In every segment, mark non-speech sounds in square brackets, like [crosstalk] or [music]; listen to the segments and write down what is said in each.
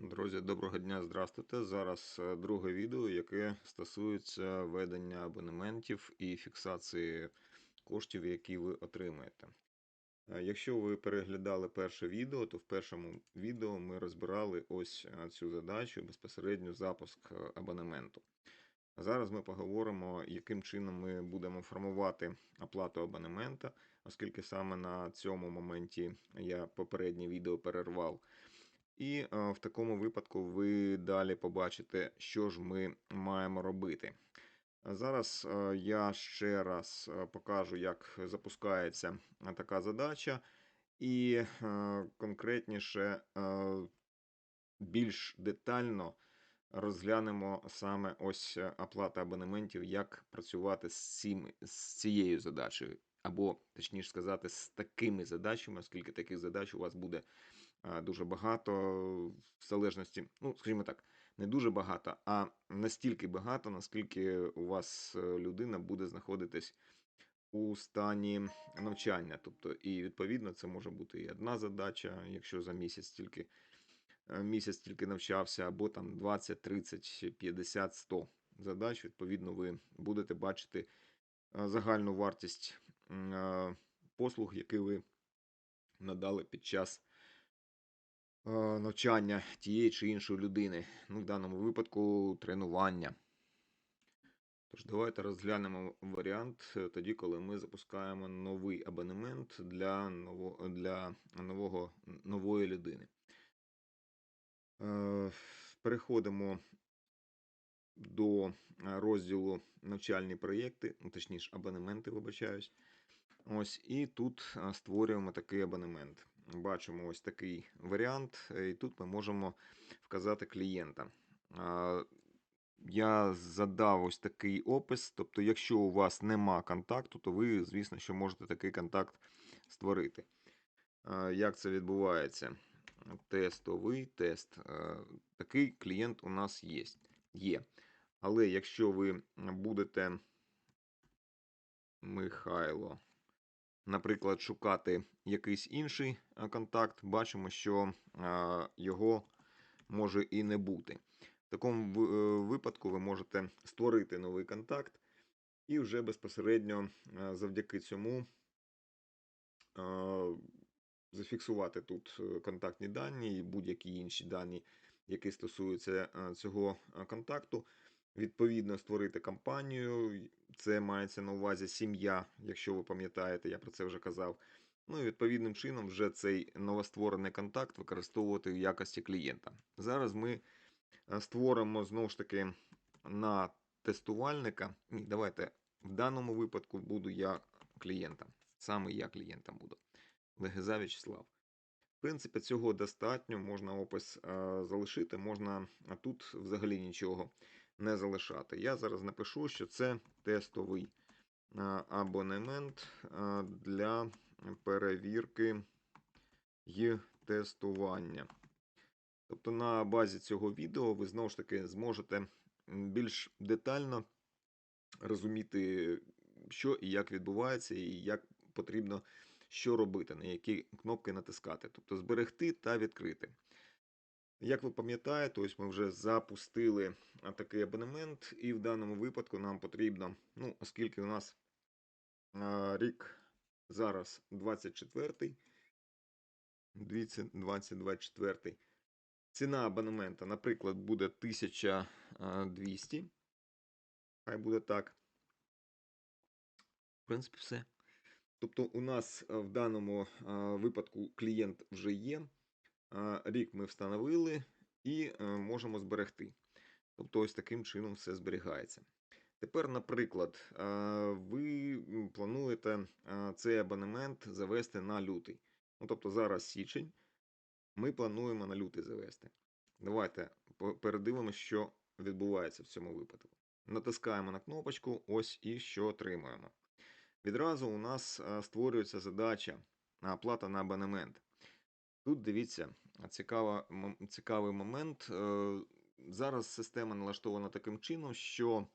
Друзі, доброго дня, здравствуйте. Зараз е, друге відео, яке стосується ведення абонементів і фіксації коштів, які ви отримаєте. Е, Якщо ви переглядали перше відео, то в першому відео ми розбирали ось е, цю задачу безпосередньо запуск абонементу. Зараз ми поговоримо, яким чином ми будемо формувати оплату абонемента, оскільки саме на цьому моменті я попереднє відео перервав. І е, в такому випадку ви далі побачите, що ж ми маємо робити. Зараз е, я ще раз е, покажу, як запускається така задача, і конкретніше, більш детально розглянемо саме ось оплата абонементів, як працювати з, цим, з цією задачею, або точніше сказати, з такими задачами, оскільки таких задач у вас буде дуже багато, в залежності, ну, скажімо так, не дуже багато, а настільки багато, наскільки у вас е, людина буде знаходитись у стані навчання. Тобто, і відповідно це може бути і одна задача, якщо за місяць тільки е, місяць тільки навчався, або там 20, 30, 50, 100 задач. Відповідно, ви будете бачити е, загальну вартість е, послуг, які ви надали під час е, навчання тієї чи іншої людини. Ну, в даному випадку тренування. Тож давайте розглянемо варіант е, тоді, коли ми запускаємо новий абонемент для, ново, для нового, нової людини. Е, Переходимо до е, розділу навчальні проєкти, ну, точніше, абонементи, вибачаюсь. Ось, і тут е, створюємо такий абонемент. Бачимо ось такий варіант, е, і тут ми можемо вказати клієнта. Я задав ось такий опис. Тобто, якщо у вас нема контакту, то ви, звісно, що можете такий контакт створити. Як це відбувається? Тестовий тест. Такий клієнт у нас є. є. Але якщо ви будете Михайло, наприклад, шукати якийсь інший е, контакт, бачимо, що е, його може і не бути. В такому е, випадку ви можете створити новий контакт і вже безпосередньо завдяки цьому зафіксувати тут контактні дані і будь-які інші дані, які стосуються цього контакту. Відповідно, створити компанію. Це мається на увазі сім'я, якщо ви пам'ятаєте, я про це вже казав. Ну і відповідним чином вже цей новостворений контакт використовувати в якості клієнта. Зараз ми е, створимо знову ж таки на тестувальника. Ні, давайте в даному випадку буду я клієнтом. Саме я клієнтом буду. Легеза Вячеслав. В принципі, цього достатньо, можна опис е, залишити, можна а тут взагалі нічого не залишати. Я зараз напишу, що це тестовий абонемент для перевірки і тестування. Тобто на базі цього відео ви знову ж таки зможете більш детально розуміти, що і як відбувається, і як потрібно що робити, на які кнопки натискати. Тобто зберегти та відкрити. Як ви пам'ятаєте, ось ми вже запустили такий абонемент, і в даному випадку нам потрібно, ну, оскільки у нас рік зараз 24, 2024, ціна абонемента, наприклад, буде 1200. Хай буде так. В принципі, все. Тобто, у нас в даному випадку клієнт вже є. Рік ми встановили і е, можемо зберегти. Тобто, ось таким чином все зберігається. Тепер, наприклад, ви плануєте цей абонемент завести на лютий. Ну, тобто зараз січень, ми плануємо на лютий завести. Давайте передивимося, що відбувається в цьому випадку. Натискаємо на кнопочку, ось і що отримуємо. Відразу у нас створюється задача оплата на абонемент. Тут дивіться, цікава, цікавий момент. Е, Зараз система налаштована таким чином, що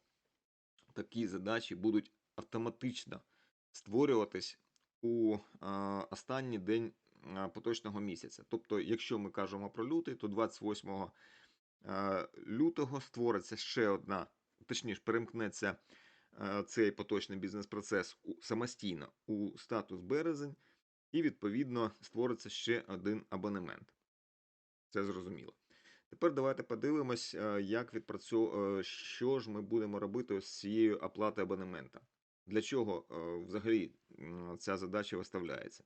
такі задачі будуть автоматично створюватись у е, останній день поточного місяця. Тобто, якщо ми кажемо про лютий, то 28 лютого створиться ще одна, точніше, перемкнеться цей поточний бізнес-процес самостійно у статус березень, і відповідно створиться ще один абонемент. Це зрозуміло. Тепер давайте подивимось, е, як відпрацьовує, що ж ми будемо робити з цією оплатою абонемента. Для чого е, взагалі ця задача виставляється?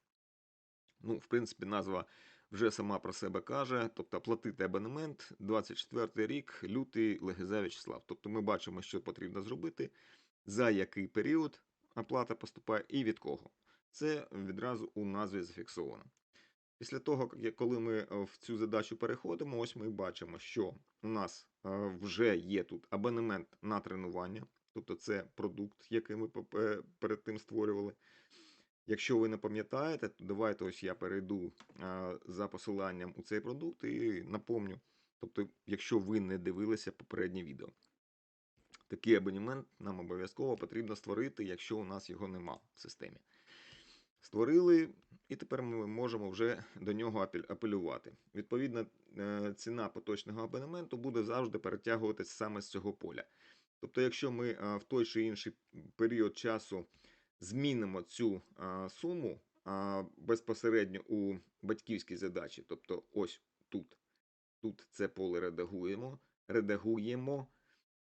Ну, в принципі, назва вже сама про себе каже, тобто платити абонемент 24 рік, лютий Легеза Вячеслав. Тобто ми бачимо, що потрібно зробити, за який період оплата поступає і від кого. Це відразу у назві зафіксовано. Після того, коли ми е, в цю задачу переходимо, ось ми бачимо, що у нас е, вже є тут абонемент на тренування, тобто це продукт, який ми перед тим створювали. Якщо ви не пам'ятаєте, то давайте ось я перейду е, за посиланням у цей продукт і напомню. Тобто, якщо ви не дивилися попереднє відео, такий абонемент нам обов'язково потрібно створити, якщо у нас його нема в системі. Створили, і тепер ми можемо вже до нього апелювати. Відповідно, е, ціна поточного абонементу буде завжди перетягуватися саме з цього поля. Тобто, якщо ми е, в той чи інший період часу змінимо цю е, суму безпосередньо у батьківській задачі, тобто ось тут, тут це поле редагуємо, редагуємо.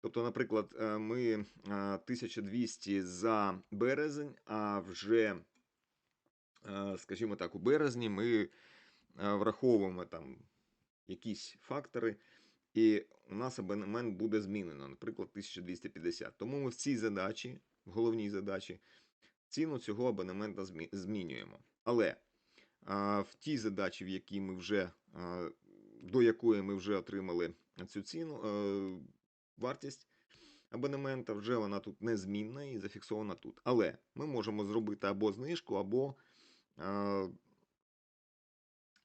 Тобто, наприклад, ми е, 1200 за березень, а вже скажімо так, у березні ми враховуємо там якісь фактори, і у нас абонемент буде змінено, наприклад, 1250. Тому ми в цій задачі, в головній задачі, ціну цього абонемента змінюємо. Але в тій задачі, в якій ми вже до якої ми вже отримали цю ціну, вартість абонемента, вже вона тут незмінна і зафіксована тут. Але ми можемо зробити або знижку, або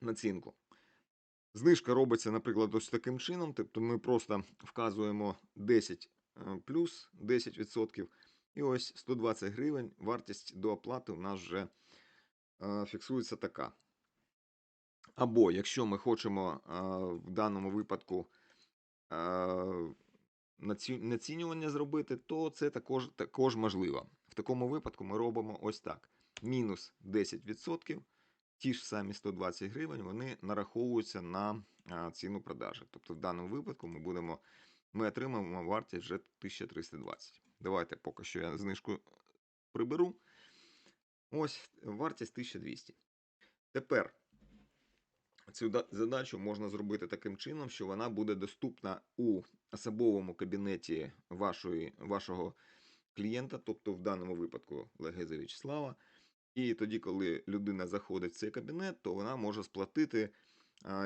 націнку. Знижка робиться, наприклад, ось таким чином. Тобто ми просто вказуємо 10 е, плюс 10%. І ось 120 гривень вартість до оплати у нас вже е, фіксується така. Або якщо ми хочемо е, в даному випадку націнювання зробити, то це також, також можливо. В такому випадку ми робимо ось так: мінус 10%, ті ж самі 120 гривень, вони нараховуються на ціну продажі. Тобто в даному випадку ми будемо, ми отримаємо вартість вже 1320. Давайте поки що я знижку приберу. Ось вартість 1200. Тепер цю задачу можна зробити таким чином, що вона буде доступна у особовому кабінеті вашої, вашого клієнта, тобто в даному випадку Легеза Вячеслава. І тоді, коли людина заходить в цей кабінет, то вона може сплатити,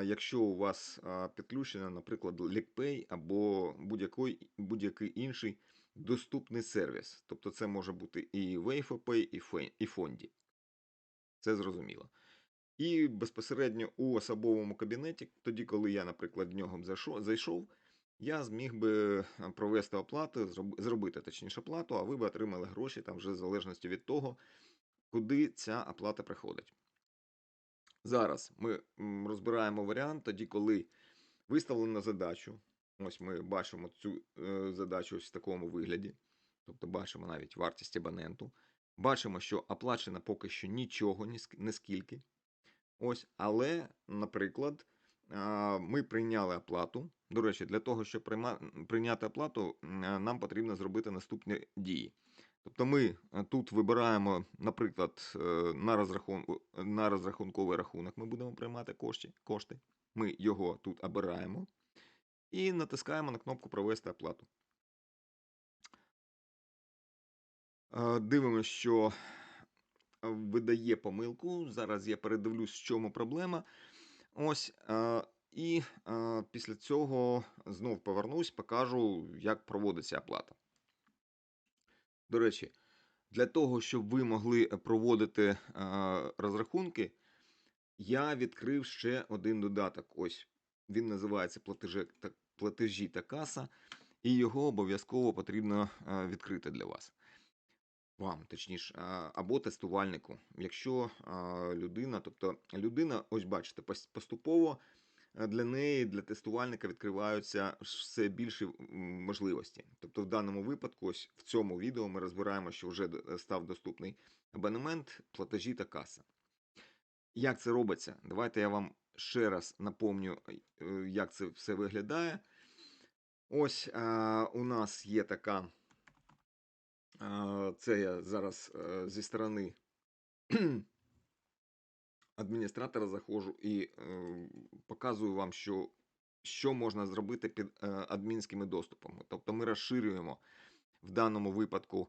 якщо у вас підключено, наприклад, LickPay або будь-який, будь-який інший доступний сервіс. Тобто це може бути і WavePay, і Фонді. Це зрозуміло. І безпосередньо у особовому кабінеті, тоді, коли я, наприклад, в нього зайшов, я зміг би провести оплату, зробити точніше оплату, а ви б отримали гроші там вже в залежності від того, куди ця оплата приходить. Зараз ми розбираємо варіант тоді, коли виставлено задачу. Ось ми бачимо цю е, задачу ось в такому вигляді. Тобто бачимо навіть вартість абоненту. Бачимо, що оплачено поки що нічого, ні не скільки. Ось, але, наприклад, ми прийняли оплату. До речі, для того, щоб прийняти оплату, нам потрібно зробити наступні дії. Тобто ми е, тут вибираємо, наприклад, е, на, розрахунку, на розрахунковий рахунок ми будемо приймати кошти, кошти. Ми його тут обираємо і натискаємо на кнопку Провести оплату. Е, Дивимося, що видає помилку. Зараз я передивлюсь, в чому проблема. Ось. І після цього знов повернусь, покажу, як проводиться оплата. До речі, для того, щоб ви могли проводити е, розрахунки, я відкрив ще один додаток. Ось він називається платежі та, каса, і його обов'язково потрібно е, відкрити для вас. вам, точніше, або тестувальнику. Якщо людина, тобто людина, ось бачите, пос- поступово е, для неї, для тестувальника відкриваються все більші можливості. Тобто, в даному випадку, ось в цьому відео ми розбираємо, що вже став доступний абонемент, платежі та каса. Як це робиться? Давайте я вам ще раз напомню, е, як це все виглядає. Ось а, у нас є така. а, Це я зараз е, зі сторони адміністратора заходжу і е, показую вам, що, що можна зробити під е, адмінськими доступами. Тобто ми розширюємо в даному випадку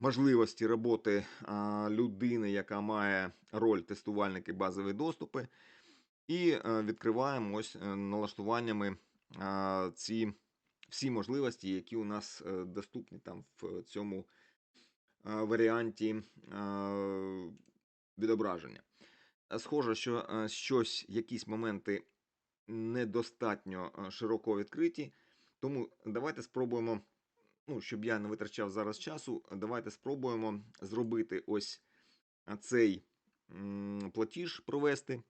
можливості роботи а, людини, яка має роль тестувальники базові доступи, і е, відкриваємо ось е, налаштуваннями а, ці всі можливості, які у нас е, доступні там в цьому е, варіанті е, відображення. Е, Схоже, що е, щось, якісь моменти недостатньо е, широко відкриті. Тому давайте спробуємо, ну, щоб я не витрачав зараз часу, давайте спробуємо зробити ось цей платіж провести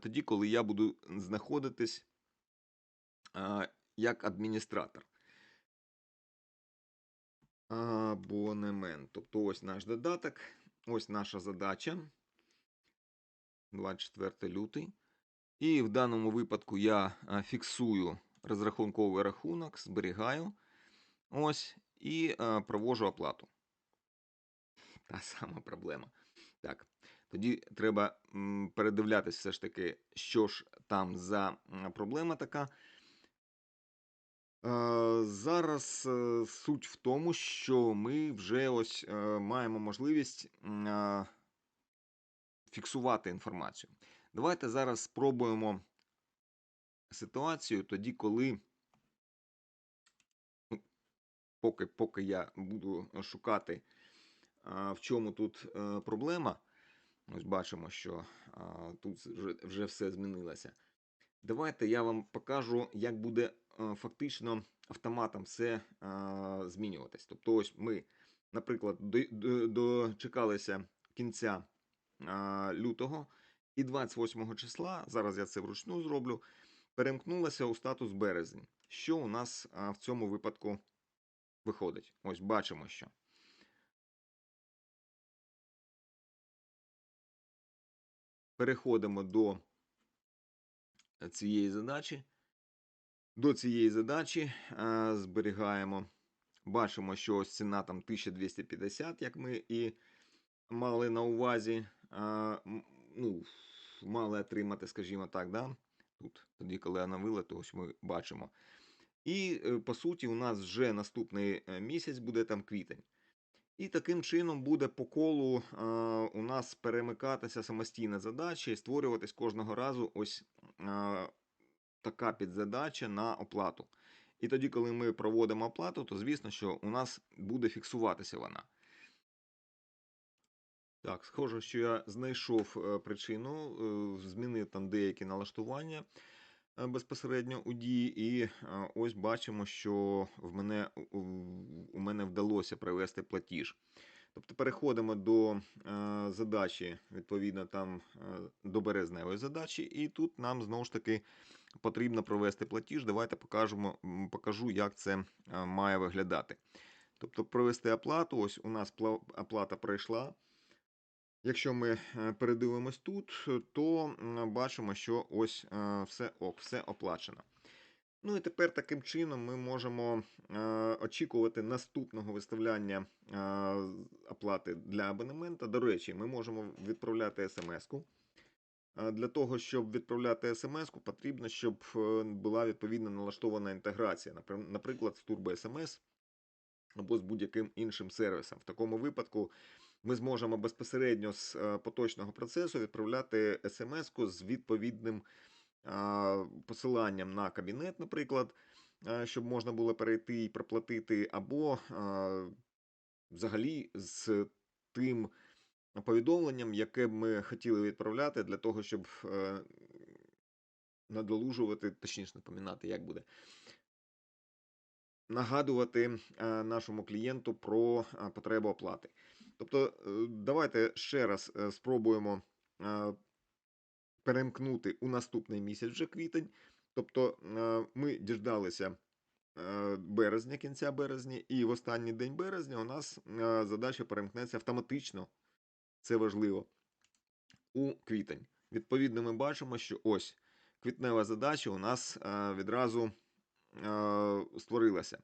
тоді, коли я буду знаходитись як адміністратор. Абонемент. Тобто ось наш додаток, ось наша задача. 24 лютий. І в даному випадку я фіксую розрахунковий рахунок, зберігаю. Ось, і провожу оплату. Та сама проблема. Так, тоді треба передивлятися все ж таки, що ж там за проблема така. Зараз е, суть в тому, що ми вже ось е, маємо можливість фіксувати інформацію. Давайте зараз спробуємо ситуацію тоді, коли ну, поки, поки я буду шукати, в чому тут е, проблема. Ось бачимо, що тут вже, все змінилося. Давайте я вам покажу, як буде е, фактично автоматом все змінюватись. Тобто, ось ми, наприклад, до- до- дочекалися кінця лютого, і 28 числа, зараз я це вручну зроблю, перемкнулася у статус березень. Що у нас в цьому випадку виходить? Ось бачимо, що. Переходимо до цієї задачі. До цієї задачі а, зберігаємо. Бачимо, що ось ціна там 1250, як ми і мали на увазі. А, ну, мали отримати, скажімо так, да? тут, тоді, коли оновили, то ось ми бачимо. І е, по суті, у нас вже наступний е, місяць буде там квітень. І таким чином буде по колу е, у нас перемикатися самостійна задача і створюватись кожного разу ось е, така підзадача на оплату. І тоді, коли ми проводимо оплату, то звісно, що у нас буде фіксуватися вона. Так, схоже, що я знайшов е, причину, е, змінив там деякі налаштування е, безпосередньо у дії, і ось бачимо, що в мене, у- мене вдалося провести платіж. Тобто переходимо до задачі, відповідно, там до березневої задачі, і тут нам знову ж таки потрібно провести платіж. Давайте покажемо, покажу, як це має виглядати. Тобто провести оплату, ось у нас оплата пройшла. Якщо ми е, передивимось тут, е, то бачимо, що ось е, все ок, все оплачено. Ну і тепер таким чином ми можемо е, очікувати наступного виставляння е, оплати для абонемента. До речі, ми можемо відправляти смс-ку. Е, Для того, щоб відправляти смс-ку, потрібно, щоб е, була відповідно налаштована інтеграція, наприклад, з Turbo SMS або з будь-яким іншим сервісом. В такому випадку ми зможемо безпосередньо з е, поточного процесу відправляти смс-ку з відповідним посиланням на кабінет, наприклад, е, щоб можна було перейти і проплатити, або взагалі з тим повідомленням, яке б ми хотіли відправляти для того, щоб е, надолужувати, точніше напоминати, як буде. нагадувати е, нашому клієнту про е, потребу оплати. Тобто, е, давайте ще раз е, спробуємо е, перемкнути у наступний місяць вже квітень. Тобто ми діждалися березня, кінця березня, і в останній день березня у нас задача перемкнеться автоматично. Це важливо. У квітень. Відповідно, ми бачимо, що ось квітнева задача у нас відразу створилася.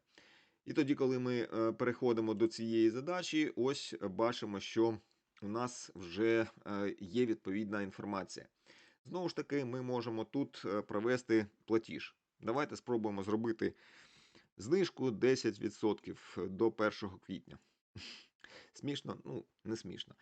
І тоді, коли ми е, переходимо до цієї задачі, ось бачимо, що у нас вже е, є відповідна інформація. Знову ж таки, ми можемо тут е, провести платіж. Давайте спробуємо зробити знижку 10% до 1 квітня. [laughs] Смішно? Ну, не смішно.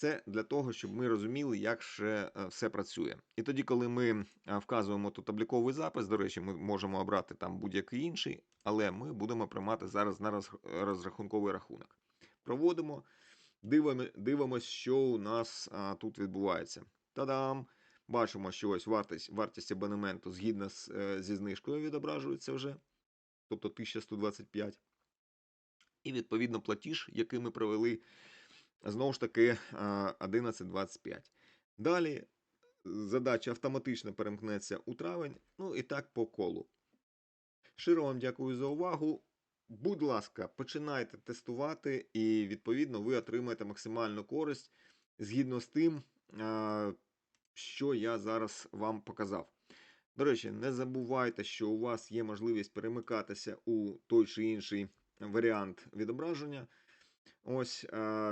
Це для того, щоб ми розуміли, як ще е, все працює. І тоді, коли ми е, вказуємо тут обліковий запис, до речі, ми можемо обрати там будь-який інший, але ми будемо приймати зараз на розрахунковий рахунок. Проводимо, дивимося, що у нас тут відбувається. Та-дам! Бачимо, що ось вартість, вартість абонементу згідно з, е, зі знижкою відображується вже, тобто 1125. І відповідно платіж, який ми провели, знову ж таки 1125. Далі задача автоматично перемкнеться у травень, ну і так по колу. Щиро вам дякую за увагу. Будь ласка, починайте тестувати, і відповідно ви отримаєте максимальну користь згідно з тим, що я зараз вам показав. До речі, не забувайте, що у вас є можливість перемикатися у той чи інший варіант відображення. Ось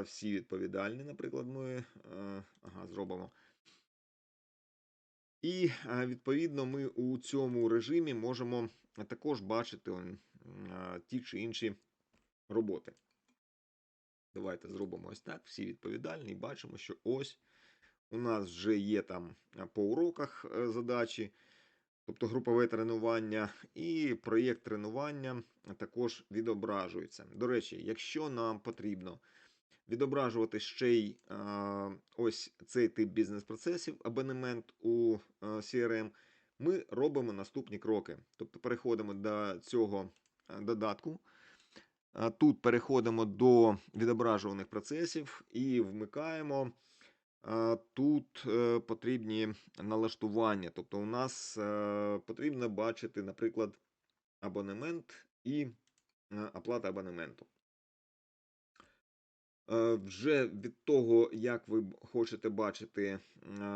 всі відповідальні, наприклад, ми ага, зробимо. І відповідно ми у цьому режимі можемо також бачити ті чи інші роботи. Давайте зробимо ось так. Всі відповідальні, і бачимо, що ось у нас вже є там по уроках е, задачі, тобто групове тренування, і проєкт тренування також відображується. До речі, якщо нам потрібно відображувати ще й ось цей тип бізнес-процесів, абонемент у CRM, ми робимо наступні кроки. Тобто переходимо до цього додатку. Тут переходимо до відображуваних процесів і вмикаємо. Тут е, потрібні налаштування. Тобто, у нас е, потрібно бачити, наприклад, абонемент і е, оплата абонементу. Вже від того, як ви хочете бачити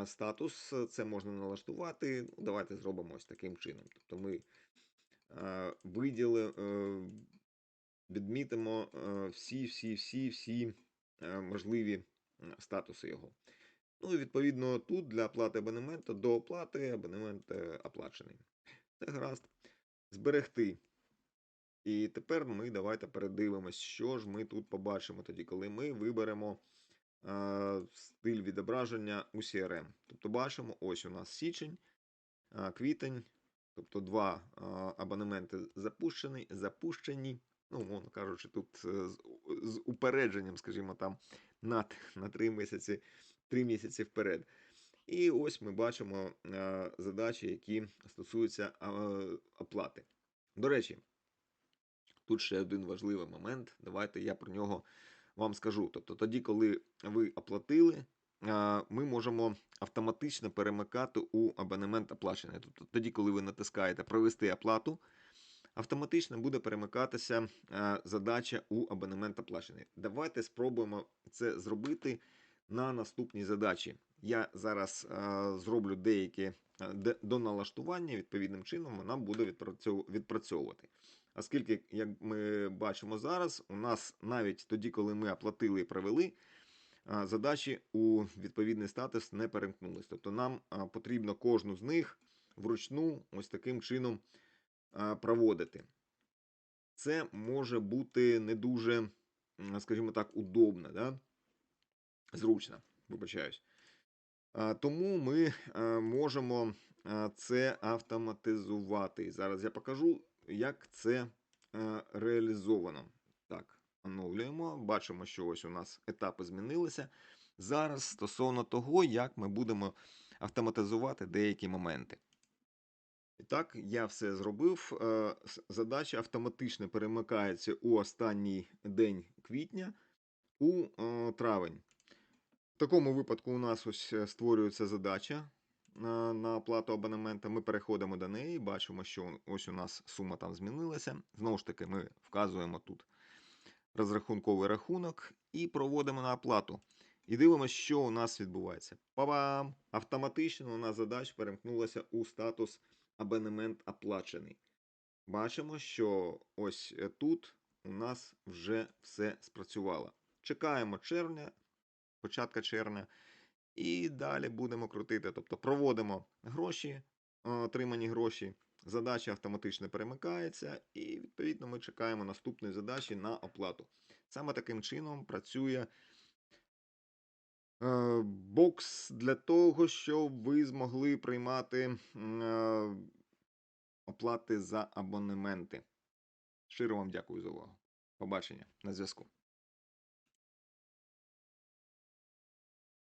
статус, це можна налаштувати. Ну, Давайте зробимо ось таким чином. Тобто ми виділи, е, відмітимо всі, всі, всі, всі можливі статуси його. Ну і відповідно тут для оплати абонементу до оплати абонемент е, оплачений. Це гаразд. Зберегти. І тепер ми давайте передивимось, що ж ми тут побачимо тоді, коли ми виберемо е, стиль відображення у CRM. Тобто бачимо, ось у нас січень, е, квітень, тобто два е, абонементи запущені, запущені. Ну, умовно кажучи, тут е, з, з упередженням, скажімо, там на, на 3 місяці, 3 місяці вперед. І ось ми бачимо е, задачі, які стосуються е, оплати. До речі, Тут ще один важливий момент. Давайте я про нього вам скажу. Тобто, тоді, коли ви оплатили, ми можемо автоматично перемикати у абонемент оплачений. Тобто, тоді, коли ви натискаєте провести оплату, автоматично буде перемикатися задача у абонемент оплачений. Давайте спробуємо це зробити на наступній задачі. Я зараз а, зроблю деякі де- доналаштування, відповідним чином вона буде відпрацьовувати. Оскільки, як ми бачимо зараз, у нас навіть тоді, коли ми оплатили і провели, а, задачі у відповідний статус не перемкнулись. Тобто нам а, потрібно кожну з них вручну ось таким чином проводити. Це може бути не дуже, скажімо так, удобно, да? Зручно, вибачаюсь. Тому ми е, можемо е, це автоматизувати. Зараз я покажу, як це е, реалізовано. Так, оновлюємо. Бачимо, що ось у нас етапи змінилися. Зараз стосовно того, як ми будемо автоматизувати деякі моменти. І так, я все зробив. Задача автоматично перемикається у останній день квітня у травень. Такому випадку у нас ось е, створюється задача на, на оплату абонемента. Ми переходимо до неї, бачимо, що ось у нас сума там змінилася. Знову ж таки, ми вказуємо тут розрахунковий рахунок і проводимо на оплату. І дивимося, що у нас відбувається. Па-бам! Автоматично у нас задача перемкнулася у статус абонемент оплачений. Бачимо, що ось е, тут у нас вже все спрацювало. Чекаємо червня, початка червня, і далі будемо крутити. Тобто проводимо гроші, е, отримані гроші. Задача автоматично перемикається, і відповідно ми чекаємо наступної задачі на оплату. Саме таким чином працює е, бокс для того, щоб ви змогли приймати е, оплати за абонементи. Щиро вам дякую за увагу. Побачення на зв'язку.